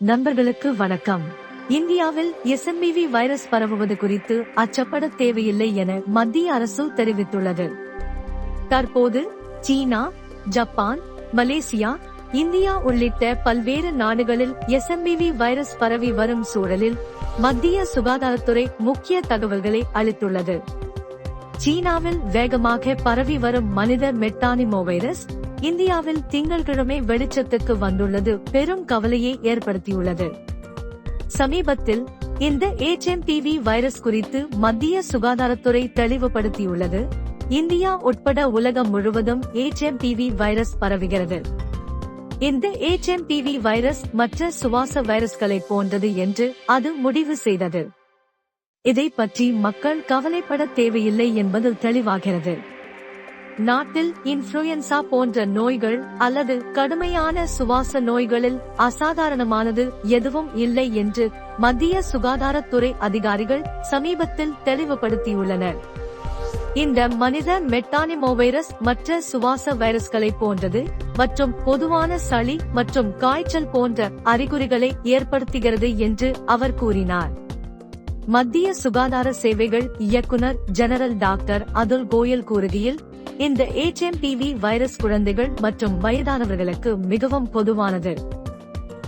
நண்பர்களுக்கு வணக்கம். இந்தியாவில் எஸ்எம்பிவி வைரஸ் பரவுவது குறித்து அச்சப்பட தேவையில்லை என மத்திய அரசு தெரிவித்துள்ளது. தற்போது சீனா ஜப்பான் மலேசியா இந்தியா உள்ளிட்ட பல்வேறு நாடுகளில் எஸ்எம்பிவி வைரஸ் பரவி வரும் சூழலில் மத்திய சுகாதாரத்துறை முக்கிய தகவல்களை அளித்துள்ளது. சீனாவில் வேகமாக பரவி வரும் மனித மெட்டானிமோ வைரஸ் இந்தியாவில் திங்கள்கிழமை வெளிச்சத்துக்கு வந்துள்ளது. பெரும் கவலையை ஏற்படுத்தியுள்ளது. சமீபத்தில் இந்த HMPV வைரஸ் குறித்து மத்திய சுகாதாரத்துறை தெளிவுபடுத்தியுள்ளது. இந்தியா உட்பட உலகம் முழுவதும் ஏச்எம்பிவி வைரஸ் பரவுகிறது. இந்த HMPV வைரஸ் மற்ற சுவாச வைரஸ்களை போன்றது என்று அது முடிவு செய்தது. இதை பற்றி மக்கள் கவலைப்பட தேவையில்லை என்பது தெளிவாகிறது. நாட்டில் இன்ஃபுளுயன்சா போன்ற நோய்கள் அல்லது கடுமையான சுவாச நோய்களில் அசாதாரணமானது எதுவும் இல்லை என்று மத்திய சுகாதாரத்துறை அதிகாரிகள் சமீபத்தில் தெளிவுபடுத்தியுள்ளனர். இந்த மனித மெட்டானிமோ வைரஸ் மற்ற சுவாச வைரஸ்களை போன்றது மற்றும் பொதுவான சளி மற்றும் காய்ச்சல் போன்ற அறிகுறிகளை ஏற்படுத்துகிறது என்று அவர் கூறினார். மத்திய சுகாதார சேவைகள் இயக்குனர் ஜெனரல் டாக்டர் அதுல் கோயல் கூறுகையில் இந்த HMPV வைரஸ் குழந்தைகள் மற்றும் வயதானவர்களுக்கு மிகவும் பொதுவானது.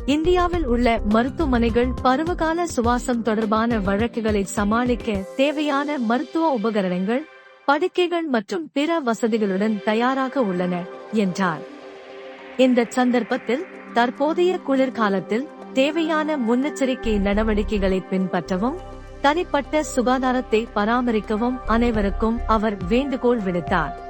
இந்தியாவில் உள்ள மருத்துவமனைகள் பருவகால சுவாசம் தொடர்பான வழக்குகளை சமாளிக்க தேவையான மருத்துவ உபகரணங்கள் படுக்கைகள் மற்றும் பிற வசதிகளுடன் தயாராக உள்ளன என்றார். இந்த சந்தர்ப்பத்தில் தற்போதைய குளிர்காலத்தில் தேவையான முன்னெச்சரிக்கை நடவடிக்கைகளை பின்பற்றவும் தனிப்பட்ட சுகாதாரத்தை பராமரிக்கவும் அனைவருக்கும் அவர் வேண்டுகோள் விடுத்தார்.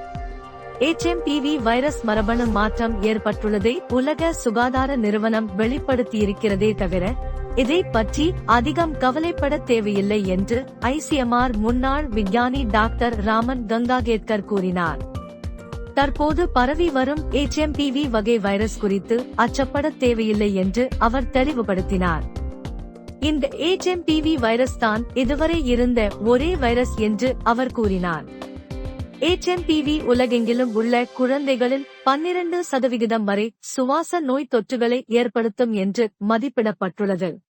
எச்எம்பிவி வைரஸ் மரபணு மாற்றம் ஏற்பட்டுள்ளதை உலக சுகாதார நிறுவனம் வெளிப்படுத்தியிருக்கிறதே தவிர இதை பற்றி அதிகம் கவலைப்பட தேவையில்லை என்று ஐசிஎம்ஆர் முன்னாள் விஞ்ஞானி டாக்டர் ராமன் கங்காகேத்கர் கூறினார். தற்போது பரவி வரும் எச்எம்பிவி வகை வைரஸ் குறித்து அச்சப்பட தேவையில்லை என்று அவர் தெளிவுபடுத்தினார். இந்த எச்எம்பிவி வைரஸ் தான் இதுவரை இருந்த ஒரே வைரஸ் என்று அவர் கூறினார். HMPV உலகெங்கிலும் உள்ள குழந்தைகளில் பன்னிரண்டு சதவிகிதம் வரை சுவாச நோய் தொற்றுகளை ஏற்படுத்தும் என்று மதிப்பிடப்பட்டுள்ளது.